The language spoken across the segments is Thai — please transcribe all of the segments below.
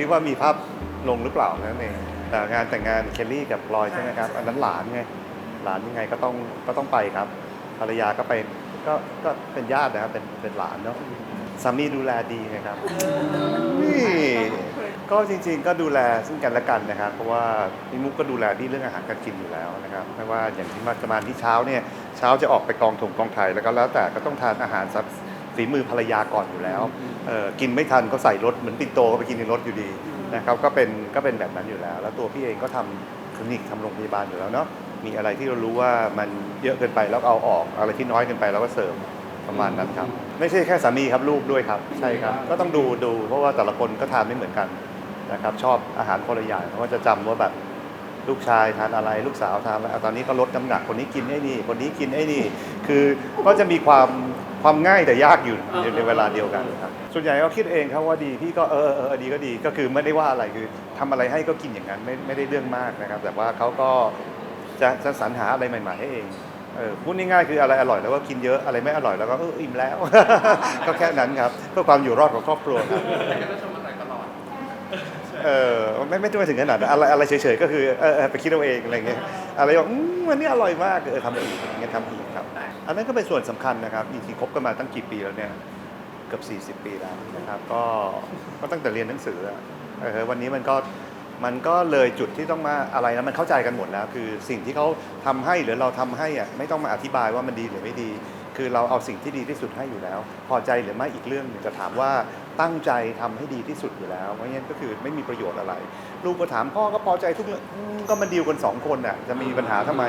ที่ว่ามีภาพลงหรือเปล่านั่นเองแต่งานแต่งงานเคลลี่กับพลอยใช่ไหมครับ อันนั้นหลานไง หลานยังไงก็ต้องก็ต้องไปครับ ภรรยาก็ไปก็ก็เป็นญาตินะครับเป็นเป็นหลานเนาะสามีดูแลดีนะครับนี่ก็จริงๆก็ดูแลซึ่งกันและกันนะครับ เพราะว่าพี่มุกก็ดูแลที่เรื่องอาหารการกินอยู่แล้วนะครับไม่ว่าอย่างที่มาประมาณที่เช้าเนี่ยเช้าจะออกไปกองถงกองไทยแล้วก็แล้วแต่ก็ต้องทานอาหารสับ ฝีมือภรรยาก่อนอยู่แล้วเออกินไม่ทันก็ใส่รถเหมือนปิ่นโตก็ไปกินในรถอยู่ดีนะครับก็เป็นก็เป็นแบบนั้นอยู่แล้ว แล้วตัวพี่เองก็ทำคลินิกทำโรงพยาบาลอยู่แล้วเนาะมีอะไรที่เรารู้ว่ามันเยอะเกินไปแล้วเอาออกอะไรที่น้อยเกินไปเราก็เสริมประมาณนั้นครับ ไม่ใช่แค่สามีครับลูกด้วยครับ ใช่ครับ ก็ต้องดูดูเพราะว่าแต่ละคนก็ทานไม่เหมือนกันนะครับ ชอบอาหารคนละอย่างเขาก็จะจำว่าแบบ ลูกชายทานอะไร ลูกสาวทานอะไรเอาตอนนี้ก็ลดน้ำหนักคนนี้กินไอ้นี่ คนนี้กินไอ้นี่ คือก็จะมีความความง่ายแต่ยากอยู่ในในเวลาเดียวกันครับส่วนใหญ่ก็คิดเองครับว่าดีพี่ก็เออเออเออดีก็ดีก็คือไม่ได้ว่าอะไรคือทำอะไรให้ก็กินอย่างนั้นไม่ไม่ได้เรื่องมากนะครับ แต่ว่าเขาก็จะจะสรรหาอะไรใหม่ ๆ ให้เองเออพูดง่ายๆคืออะไรอร่อยแล้วก็กินเยอะอะไรไม่อร่อยแล้วก็เอออิ่มแล้ว ก็แค่นั้นครับเพื่อความอยู่รอดของครอบครัวครับก็ชมอร่อยตลอด เออไม่ไม่ต้องไปถึงขนาดนั้นอะไรอะไรเฉยๆก็คือเออไปคิดเอาเองอะไรเงี้ยอะไรบอกอืมวันนี้อร่อยมากเออทำอีกอย่างเงี้ยทำอีกครับ อันนั้นก็เป็นส่วนสำคัญนะครับจริงๆคบกันมาตั้งกี่ปีแล้วเนี่ยเกือบ40 ปีแล้วนะครับ ก็ก็ตั้งแต่เรียนหนังสืออะเออวันนี้มันก็มันก็เลยจุดที่ต้องมาอะไรนะมันเข้าใจกันหมดแล้ว คือสิ่งที่เขาทำให้หรือเราทำให้อะไม่ต้องมาอธิบายว่ามันดีหรือไม่ดี คือเราเอาสิ่งที่ดีที่สุดให้อยู่แล้ว พอใจหรือไม่อีกเรื่องหนึงจะถามว่า ตั้งใจทำให้ดีที่สุดอยู่แล้ว เพราะงั้นก็คือไม่มีประโยชน์อะไร ลูกก็ถามพ่อก็พอใจทุกเรื่องอืมก็มันดีลกันสองคนน่ะจะมีปัญหาทำไม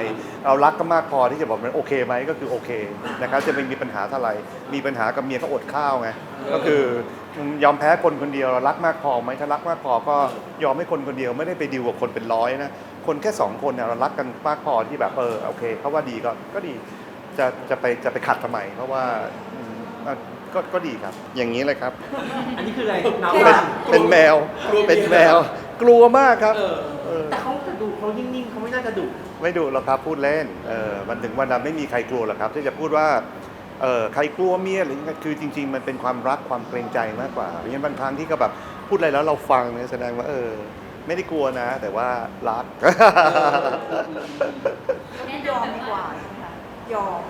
เรารักก็มากพอที่จะบอกมันโอเคไหมก็คือโอเคนะครับจะไม่มีปัญหาเท่าไหร่มีปัญหากับเมียก็อดข้าวไงก็คือยอมแพ้คนคนเดียวเรักมากพอไหมถ้ารักมากพอก็ยอมให้คนคนเดียวไม่ได้ไปดีลกับคนเป็นร้อยนะคนแค่สองคนเนี่ยเรารักกันมากพอที่แบบเออโอเคเขาว่าดีก็ก็ดี จะจะไปจะไปขัดทำไม เพราะว่า อืมอะก็ก็ดีครับ อย่างนี้เลยครับ อันนี้คืออะไรน้ำเป็นเป็นแมว เป็นแมว กลัวมากครับ เออเออ แต่เขาจะดุเขานิ่งๆเขาไม่น่าจะดุไม่ดุหรอกครับพูดเล่นเออมันถึงวันนั้นไม่มีใครกลัวหรอกครับ ที่จะพูดว่าเออใครกลัวเมียหรือคือจริง ๆ มันเป็นความรักความเกรงใจมากกว่าเพราะฉะนั้นบางครั้งที่ก็แบบพูดอะไรแล้วเราฟังเนี่ยแสดงว่าเออ ไม่ได้กลัวนะ แต่ว่ารักยอมดีกว่าใช่ไหมคะยอม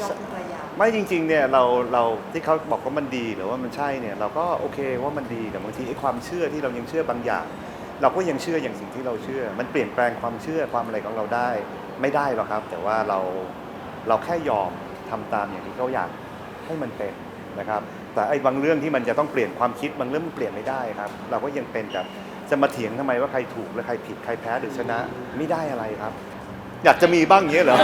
ยอมคุณภรรยาไม่จริงๆเนี่ยเราเราที่เขาบอกว่ามันดีหรือว่ามันใช่เนี่ยเราก็โอเคว่ามันดีแต่บางทีไอ้ความเชื่อที่เรายังเชื่อบางอย่าง เราก็ยังเชื่ออย่างสิ่งที่เราเชื่อ มันเปลี่ยนแปลงความเชื่อความอะไรของเราได้ ไม่ได้หรอกครับ แต่ว่าเราเราแค่ยอมทำตามอย่างที่เขาอยากให้มันเป็นนะครับ แต่ไอ้บางเรื่องที่มันจะต้องเปลี่ยนความคิดบางเรื่องมันเปลี่ยนไม่ได้ครับ เราก็ยังเป็นแบบจะมาเถียงทำไมว่าใครถูกและใครผิดใครแพ้หรือชนะไม่ได้อะไรครับ อยากจะมีบ้างอย่างเงี้ยเหรอ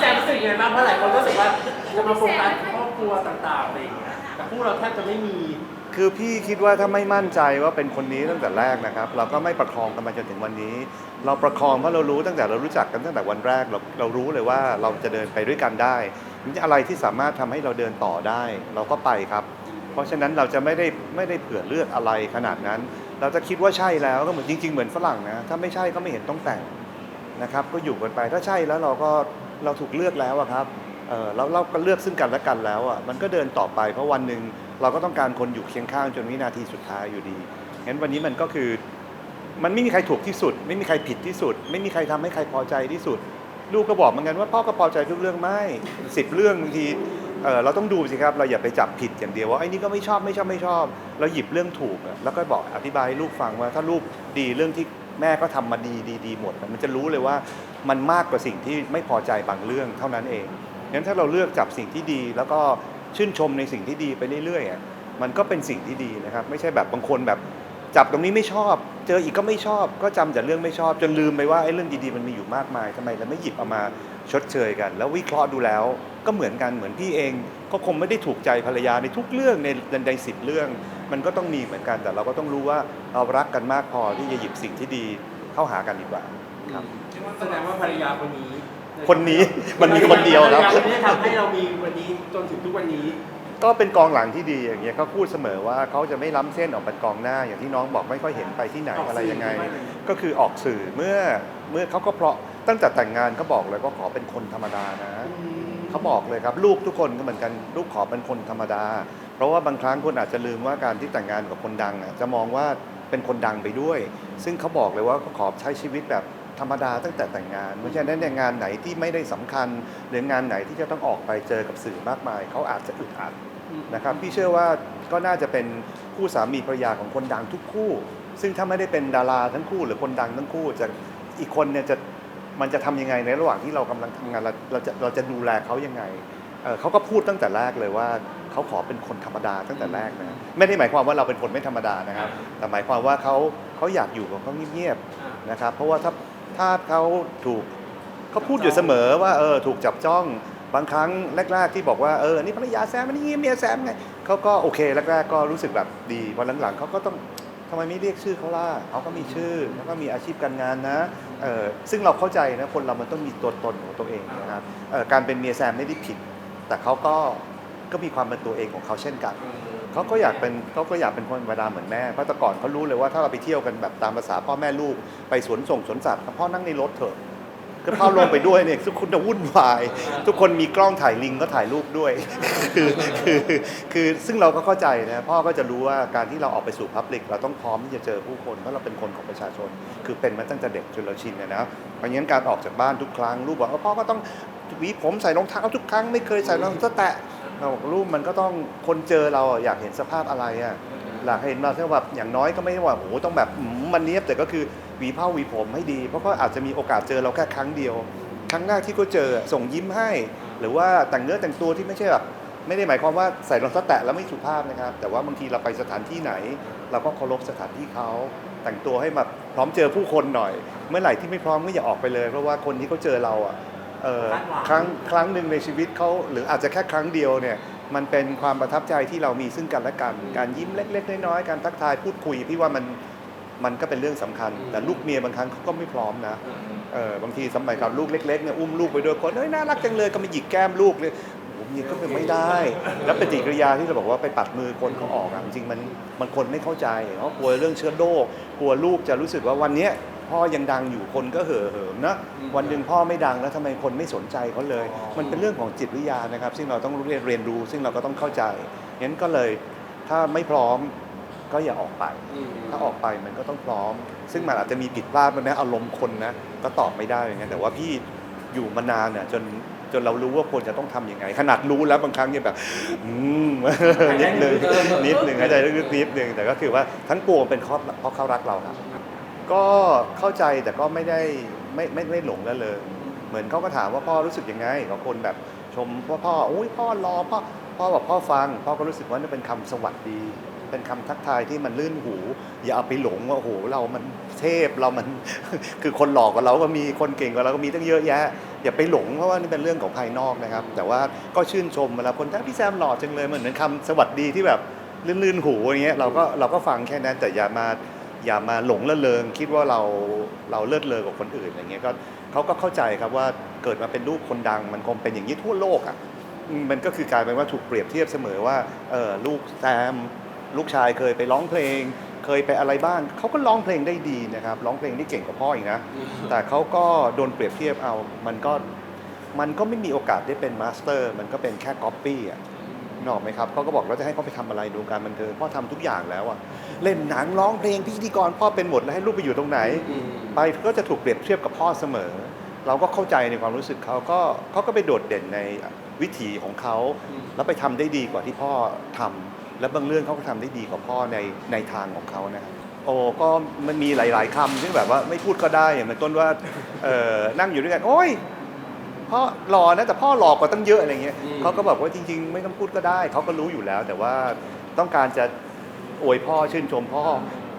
แจ๊ครู้สึกยังไงบ้างเพราะหลายคนก็รู้สึกว่าจะมาโฟกัสครอบครัวต่างๆอะไรอย่างเงี้ยแต่พวกเราแทบจะไม่มีคือพี่คิดว่าถ้าไม่มั่นใจว่าเป็นคนนี้ตั้งแต่แรกนะครับ เราก็ไม่ประคองกันมาจนถึงวันนี้ เราประคองเพราะเรารู้ตั้งแต่เรารู้จักกันตั้งแต่วันแรกเราเรารู้เลยว่าเราจะเดินไปด้วยกันได้อะไรที่สามารถทำให้เราเดินต่อได้ เราก็ไปครับ เพราะฉะนั้นเราจะไม่ได้ไม่ได้เผื่อเลือกอะไรขนาดนั้น เราจะคิดว่าใช่แล้วก็เหมือนจริง ๆ เหมือนฝรั่งนะถ้าไม่ใช่ก็ไม่เห็นต้องแต่งนะครับ ก็อยู่กันไปถ้าใช่แล้วเราก็ เราถูกเลือกแล้วอะครับเออแล้วเราก็เลือกซึ่งกันและกันแล้วอะมันก็เดินต่อไปเพราะวันหนึ่งเราก็ต้องการคนอยู่เคียงข้างจนวินาทีสุดท้ายอยู่ดีงั้นวันนี้มันก็คือมันไม่มีใครถูกที่สุด ไม่มีใครผิดที่สุด ไม่มีใครทำให้ใครพอใจที่สุด ลูกก็บอกเหมือนกันว่าพ่อก็พอใจทุกเรื่องไม่สิบเรื่องบางทีเราต้องดูสิครับเราอย่าไปจับผิดอย่างเดียวว่าไอ้นี่ก็ไม่ชอบไม่ชอบไม่ชอบ เราหยิบเรื่องถูกแล้วก็บอกอธิบายให้ลูกฟังว่าถ้าลูกดีเรื่องที่ แม่ก็ทำมาดีดีดีหมด มันจะรู้เลยว่ามันมากกว่าสิ่งที่ไม่พอใจบางเรื่องเท่านั้นเองงั้นถ้าเราเลือกจับสิ่งที่ดี แล้วก็ชื่นชมในสิ่งที่ดีไปเรื่อยๆมันก็เป็นสิ่งที่ดีนะครับ ไม่ใช่แบบบางคนแบบจับตรงนี้ไม่ชอบ เจออีกก็ไม่ชอบ ก็จำแต่เรื่องไม่ชอบ จนลืมไปว่าไอ้เรื่องดีๆมันมีอยู่มากมายทำไมเราไม่หยิบเอามาชดเชยกัน แล้ววิเคราะห์ดูแล้วก็เหมือนกันเหมือนพี่เอง ก็คงไม่ได้ถูกใจภรรยาในทุกเรื่องในในสิบเรื่อง มันก็ต้องมีเหมือนกันแต่เราก็ต้องรู้ว่าเรารักกันมากพอที่จะหยิบสิ่งที่ดีเข้าหากันดีกว่าครับแสดงว่าภรรยาคนนี้ คนนี้มันมีคนเดียวครับภรรยาคนนี้ทำให้เรามีวันนี้จนถึงทุกวันนี้ ก็เป็นกองหลังที่ดีอย่างเงี้ยเขาพูดเสมอว่าเขาจะไม่ล้ำเส้นออกเป็นกองหน้า อย่างที่น้องบอกไม่ค่อยเห็นไปที่ไหนออกสื่ออะไรยังไงไม่ก็คือออกสื่อเมื่อเมื่อเขาก็เพราะตั้งแต่แต่งงานเขาบอกเลยก็ขอเป็นคนธรรมดานะเขาบอกเลยครับ ลูกทุกคนก็เหมือนกันลูกขอเป็นคนธรรมดา เพราะว่าบางครั้งคนอาจจะลืมว่าการที่แต่งงานกับคนดังจะมองว่าเป็นคนดังไปด้วย ซึ่งเขาบอกเลยว่าเขาขอใช้ชีวิตแบบธรรมดาตั้งแต่แต่งงาน เพราะฉะนั้นเนี่ยงานไหนที่ไม่ได้สำคัญ หรืองานไหนที่จะต้องออกไปเจอกับสื่อมากมาย เขาอาจจะอึดอัดนะครับพี่เชื่อว่าก็น่าจะเป็นคู่สามีภรรยาของคนดังทุกคู่ ซึ่งถ้าไม่ได้เป็นดาราทั้งคู่ หรือคนดังทั้งคู่จะอีกคนเนี่ยจะมันจะทำยังไงในระหว่างที่เรากำลังทำงานเราเราจะเราจะดูแลเขายังไงเเขาก็พูดตั้งแต่แรกเลยว่า เขาขอเป็นคนธรรมดาตั้งแต่แรกนะไม่ได้หมายความว่าเราเป็นคนไม่ธรรมดานะครับ แต่หมายความว่าเขาเขาอยากอยู่กับเขาเงียบๆนะครับ เพราะว่าถ้าถ้าเขาถูกเขาพูดอยู่เสมอว่าเออถูกจับจ้องบางครั้งแรกๆที่บอกว่าเออนี่ภรรยาแซมอันนี่เมียแซมไงเขาก็โอเคแรกๆก็รู้สึกแบบดีพอหลังๆเขาก็ต้องทำไมไม่เรียกชื่อเขาล่ะเขาก็มีชื่อแล้วก็มีอาชีพการงานนะเออซึ่งเราเข้าใจนะคนเรามันต้องมีตัวตนของตัวเองนะครับเออการเป็นเมียแซมไม่ได้ผิด แต่เขาก็ ก็มีความเป็นตัวเองของเขาเช่นกันเขาก็อยากเป็นเขาก็อยากเป็นคนธรรมดาเหมือนแม่เพราะแต่ก่อนเขารู้เลยว่าถ้าเราไปเที่ยวกันแบบตามภาษาพ่อแม่ลูกไปสวนส่งสวนสัตว์พ่อนั่งในรถเถอะก็พ่อลงไปด้วยเนี่ยทุกคนจะวุ่นวาย ทุกคนมีกล้องถ่ายลิงก็ถ่ายรูปด้วย คือคือคือซึ่งเราก็เข้าใจนะพ่อก็จะรู้ว่าการที่เราออกไปสู่พับลิกเราต้องพร้อมที่จะเจอผู้คนเพราะเราเป็นคนของประชาชน คือเป็นมาตั้งแต่เด็กจนเราชินนะนะเพราะงั้นการออกจากบ้านทุกครั้งลูกบอกว่าพ่อก็ต้องหวีผมใส่รองเท้าทุกครั้งไม่เคยใส่รองเท้าแตะ เราบอกลูกมันก็ต้องคนเจอเราอะอยากเห็นสภาพอะไรอะอยากเห็นเราแค่แบบอย่างน้อยก็ไม่ได้ว่าโอ้โหต้องแบบอืมมันเนี้ยบแต่ก็คือหวีผ้าหวีผมให้ดี เพราะเขาอาจจะมีโอกาสเจอเราแค่ครั้งเดียว ครั้งหน้าที่เขาเจอส่งยิ้มให้ หรือว่าแต่งเนื้อแต่งตัวที่ไม่ใช่แบบไม่ได้หมายความว่าใส่รองเท้าแตะแล้วไม่สุภาพนะครับ แต่ว่าบางทีเราไปสถานที่ไหน เราก็เคารพสถานที่เขาแต่งตัวให้แบบพร้อมเจอผู้คนหน่อย เมื่อไหร่ที่ไม่พร้อมก็อย่าออกไปเลย เพราะว่าคนที่เขาเจอเราอะ เออคาดหวังครั้งครั้งหนึ่งในชีวิตเขาหรืออาจจะแค่ครั้งเดียวเนี่ยมันเป็นความประทับใจที่เรามีซึ่งกันและกัน การยิ้มเล็ก ๆ น้อยๆการทักทายพูดคุยพี่ว่ามันมันก็เป็นเรื่องสำคัญ แต่ลูกเมียบางครั้งเขาก็ไม่พร้อมนะเออบางทีสมัยกับลูกเล็กๆเนี่ยอุ้มลูกไปด้วยคนเฮ้ยน่ารักจังเลยก็มาหยิกแก้มลูกเลยโอ้โหเมียก็เป็นไม่ได้ แล้วปฏิกิริยาที่เราบอกว่าไปปัดมือคนเขาออกอะจริงๆมันมันคนไม่เข้าใจเขากลัวเรื่องเชื้อโรคกลัวลูกจะรู้สึกว่าวันเนี้ย พ่อยังดังอยู่คนก็เห่อเหิมนะวันหนึ่งพ่อไม่ดังแล้วทำไมคนไม่สนใจเขาเลยมันเป็นเรื่องของจิตวิทยานะครับ ซึ่งเราต้องเรียนเรียนรู้ ซึ่งเราก็ต้องเข้าใจงั้นก็เลยถ้าไม่พร้อมก็อย่าออกไป ถ้าออกไปมันก็ต้องพร้อม ซึ่งมันอาจจะมีผิดพลาดมันนะอารมณ์คนนะก็ตอบไม่ได้อย่างเงี้ยแต่ว่าพี่อยู่มานานเนี่ยจนจนเรารู้ว่าควรจะต้องทำยังไง ขนาดรู้แล้วบางครั้งเนี่ยแบบ อืม นิดนึงนิดนึงหายใจลึกๆนิดนึงแต่ก็คือว่าทั้งปวงเป็นเพราะเพราะเขารักเราครับ ก็เข้าใจแต่ก็ไม่ได้ไม่ไม่ไม่หลงแล้วเลยเหมือนเขาก็ถามว่าพ่อรู้สึกยังไงกับคนแบบชมว่าพ่ออุ้ยพ่อรอพ่อพ่อบอกพ่อฟัง พ่อก็รู้สึกว่านี่เป็นคำสวัสดี เป็นคำทักทายที่มันลื่นหู อย่าเอาไปหลงว่าโอ้โหเรามันเทพเรามัน คือคนหลอกกับเราก็มีคนเก่งกว่าเราก็มีตั้งเยอะแยะ อย่าไปหลงเพราะว่านี่เป็นเรื่องของภายนอกนะครับ แต่ว่าก็ชื่นชมเวลาคนทักพี่แซมหล่อจังเลยเหมือนเป็นคำสวัสดีที่แบบลื่นๆหูอย่างเงี้ยเราก็เราก็ฟังแค่นั้นแต่อย่ามา อย่ามาหลงละเลงคิดว่าเราเราเลิศเลอกว่าคนอื่นอะไรเงี้ยก็เขาก็เข้าใจครับว่าเกิดมาเป็นลูกคนดัง มันคงเป็นอย่างนี้ทั่วโลกอะอืมมันก็คือกลายเป็นว่าถูกเปรียบเทียบเสมอว่าเออลูกแซมลูกชายเคยไปร้องเพลง เคยไปอะไรบ้างเขาก็ร้องเพลงได้ดีนะครับร้องเพลงได้เก่งกว่าพ่ออีกนะแต่เขาก็โดนเปรียบเทียบเอามันก็มันก็ไม่มีโอกาสได้เป็นมาสเตอร์ มันก็เป็นแค่ก๊อปปี้อะ นึกออกไหมครับเขาก็บอกว่าจะให้เขาไปทำอะไรดูการบันเทิงพ่อทำทุกอย่างแล้วอะเล่นหนังร้องเพลงพิธีกรพ่อเป็นหมดแล้วให้ลูกไปอยู่ตรงไหน ไปก็จะถูกเปรียบเทียบกับพ่อเสมอ เราก็เข้าใจในความรู้สึกเขาก็เขาก็ไปโดดเด่นในวิถีของเขา แล้วไปทำได้ดีกว่าที่พ่อทำและบางเรื่องเขาก็ทำได้ดีกว่าพ่อในในทางของเขานะครับโอ้ก็มันมีหลาย ๆคำที่แบบว่าไม่พูดก็ได้อย่างเป็นต้นว่าเออนั่งอยู่ด้วยกันโอ้ย พ่อหล่อนะแต่พ่อหล่อกว่าตั้งเยอะอะไรเงี้ยอืมเขาก็บอกว่าจริง ๆ ไม่ต้องพูดก็ได้เขาก็รู้อยู่แล้ว แต่ว่าต้องการจะอวยพ่อชื่นชมพ่อ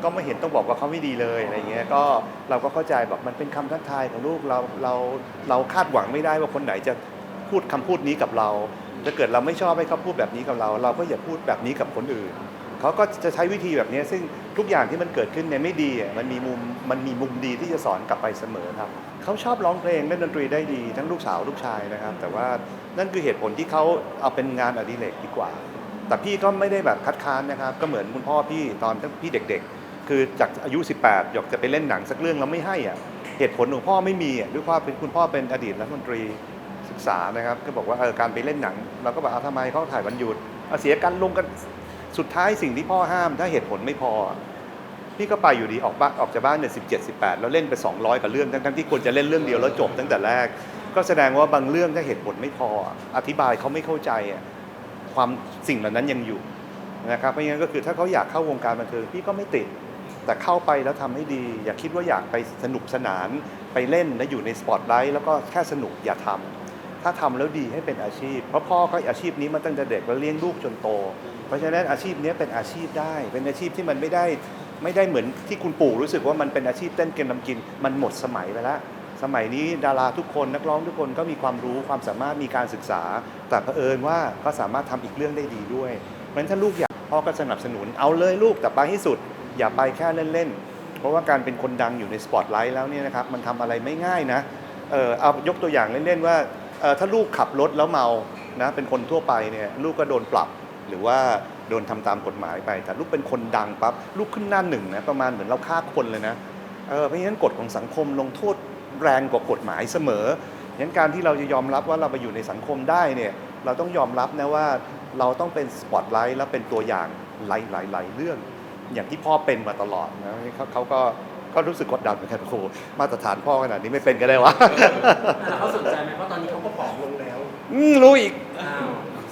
ก็ไม่เห็นต้องบอกว่าเขาไม่ดีเลยอะไรเงี้ยก็เราก็เข้าใจแบบมันเป็นคำทักทายของลูกเราเราเราคาดหวังไม่ได้ว่าคนไหนจะพูดคำพูดนี้กับเราถ้าเกิดเราไม่ชอบให้เขาพูดแบบนี้กับเรา เราก็อย่าพูดแบบนี้กับคนอื่น เขาก็จะใช้วิธีแบบนี้ซึ่งทุกอย่างที่มันเกิดขึ้นในยไม่ดีมันมีมุมมันมีมุมดีที่จะสอนกลับไปเสมอครับเขาชอบร้องเพลงเล่นดนตรีได้ดีทั้งลูกสาวลูกชายนะครับ แต่ว่านั่นคือเหตุผลที่เขาเอาเป็นงานอดิเรกดีกว่า แต่พี่ก็ไม่ได้แบบคัดค้านนะครับ ก็เหมือนคุณพ่อพี่ตอนพี่เด็ก ๆ คือจากอายุ 18 อยากจะไปเล่นหนังสักเรื่องแล้วไม่ให้อะเหตุผลของพ่อไม่มีด้วยความเป็นคุณพ่อเป็นอดีตรัฐมนตรีศึกษานะครับ ก็บอกว่าเออการไปเล่นหนัง เราก็บอกเอาทำไมเขาถ่ายวันหยุดเอาเสียกันลงกัน สุดท้ายสิ่งที่พ่อห้ามถ้าเหตุผลไม่พอ พี่ก็ไปอยู่ดีออกบ้านออกจากบ้านเนี่ยสิบเจ็ดสิบแปดแล้วเล่นไป 200กับเรื่องทั้งๆที่ควรจะเล่นเรื่องเดียวแล้วจบตั้งแต่แรก ก็แสดงว่าบางเรื่องถ้าเหตุผลไม่พอ อธิบายเขาไม่เข้าใจความสิ่งเหล่านั้นยังอยู่นะครับเพราะงั้นก็คือถ้าเขาอยากเข้าวงการบันเทิงพี่ก็ไม่ติด แต่เข้าไปแล้วทำให้ดี อย่าคิดว่าอยากไปสนุกสนานไปเล่นแล้วอยู่ในสปอตไลท์แล้วก็แค่สนุกอย่าทำ ถ้าทำแล้วดีให้เป็นอาชีพ เพราะพ่อก็อาชีพนี้มาตั้งแต่เด็กแล้วเลี้ยงลูกจนโต เพราะฉะนั้นอาชีพนี้เป็นอาชีพได้ เป็นอาชีพที่มันไม่ได้ไม่ได้เหมือนที่คุณปู่รู้สึกว่ามันเป็นอาชีพเต้นเกมลำกิน มันหมดสมัยไปแล้วสมัยนี้ดาราทุกคนนักร้องทุกคนก็มีความรู้ความสามารถมีการศึกษา แต่เผอิญว่าก็สามารถทำอีกเรื่องได้ดีด้วยเพราะฉะนั้นถ้าลูกอยากพ่อก็สนับสนุนเอาเลยลูกแต่ไปให้สุด อย่าไปแค่เล่นๆเพราะว่าการเป็นคนดังอยู่ในสปอตไลท์แล้วเนี่ยนะครับมันทำอะไรไม่ง่ายนะเออเอายกตัวอย่างเล่นๆว่า ถ้าลูกขับรถแล้วเมานะเป็นคนทั่วไปเนี่ยลูกก็โดนปรับหรือว่าโดนทำตามกฎหมายไป แต่ลูกเป็นคนดังปั๊บลูกขึ้นหน้าหนึ่งนะประมาณเหมือนเราฆ่าคนเลยนะเออเพราะฉะนั้นกฎของสังคมลงโทษแรงกว่ากฎหมายเสมอฉะนั้นการที่เราจะยอมรับว่าเราไปอยู่ในสังคมได้เนี่ยเราต้องยอมรับนะว่าเราต้องเป็นสปอตไลท์และเป็นตัวอย่างหลายๆเรื่อง อย่างที่พ่อเป็นมาตลอดนะเขาเขาก็ ก็รู้สึกกดดันเหมือนกันโอ้โหมาตรฐานพ่อขนาดนี้ไม่เป็นก็ได้วะแต่เขาสนใจไหมเพราะตอนนี้เขาก็ผอมลงแล้วอืมรู้อีกอ้าว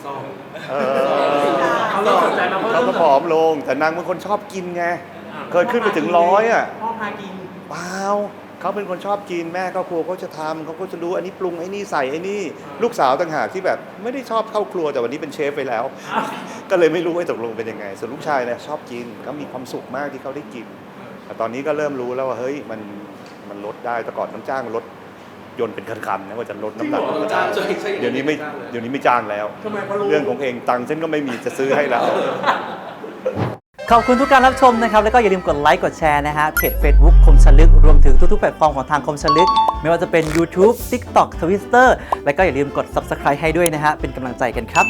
ซองเออเขาเริ่มสนใจมาเพราะเขาก็ผอมลง แต่นางเป็นคนชอบกินไง เคยขึ้นไปถึงร้อยอะพ่อพากินเปล่าเขาเป็นคนชอบกินแม่ก็ครัวเขาจะทำเขาก็จะรู้อันนี้ปรุงไอ้นี่ใส่ไอ้นี่ ลูกสาวต่างหากที่แบบไม่ได้ชอบเข้าครัวแต่วันนี้เป็นเชฟไปแล้ว ก็เลยไม่รู้ว่าตกลงเป็นยังไง ส่วนลูกชายเนี่ยชอบกินก็มีความสุขมากที่เขาได้กิน แต่ตอนนี้ก็เริ่มรู้แล้วว่าเฮ้ยมันมันลดได้แต่ก่อนต้องจ้างรถยนต์เป็นคันๆนะว่าจะลดน้ำหนักจริงเหรอจ้างช่วยช่วยเดี๋ยวนี้ไม่เดี๋ยวนี้ไม่จ้างแล้ว ทำไมพอรู้ เรื่องของเองตังค์ฉันก็ไม่มีจะซื้อให้แล้ว ขอบคุณทุกการรับชมนะครับ แล้วก็อย่าลืมกดไลค์กดแชร์นะฮะเพจ Facebook คมชลึก รวมถึงทุกๆแพลตฟอร์มของทางคมชลึก ไม่ว่าจะเป็น YouTube TikTok Twitter แล้วก็อย่าลืมกด Subscribe ให้ด้วยนะฮะเป็นกำลังใจกันครับ